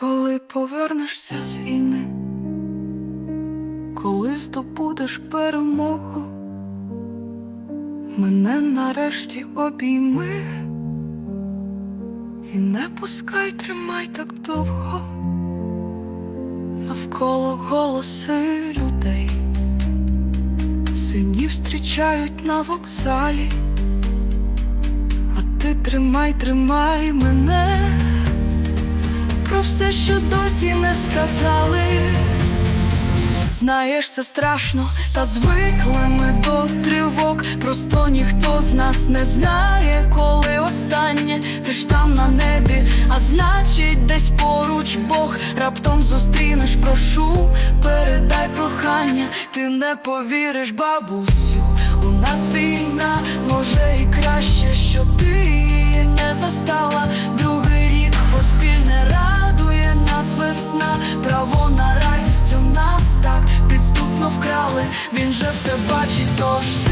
Коли повернешся з війни, коли здобудеш перемогу, мене нарешті обійми і не пускай, тримай так довго, навколо голоси людей, синів зустрічають на вокзалі, а ти тримай, тримай мене що досі не сказали. Знаєш, це страшно, та звикли ми до тривог. Просто ніхто з нас не знає, коли останнє ти ж там на небі, а значить, десь поруч Бог раптом зустрінеш, прошу, передай прохання, ти не повіриш, бабусю. У нас війна, радість у нас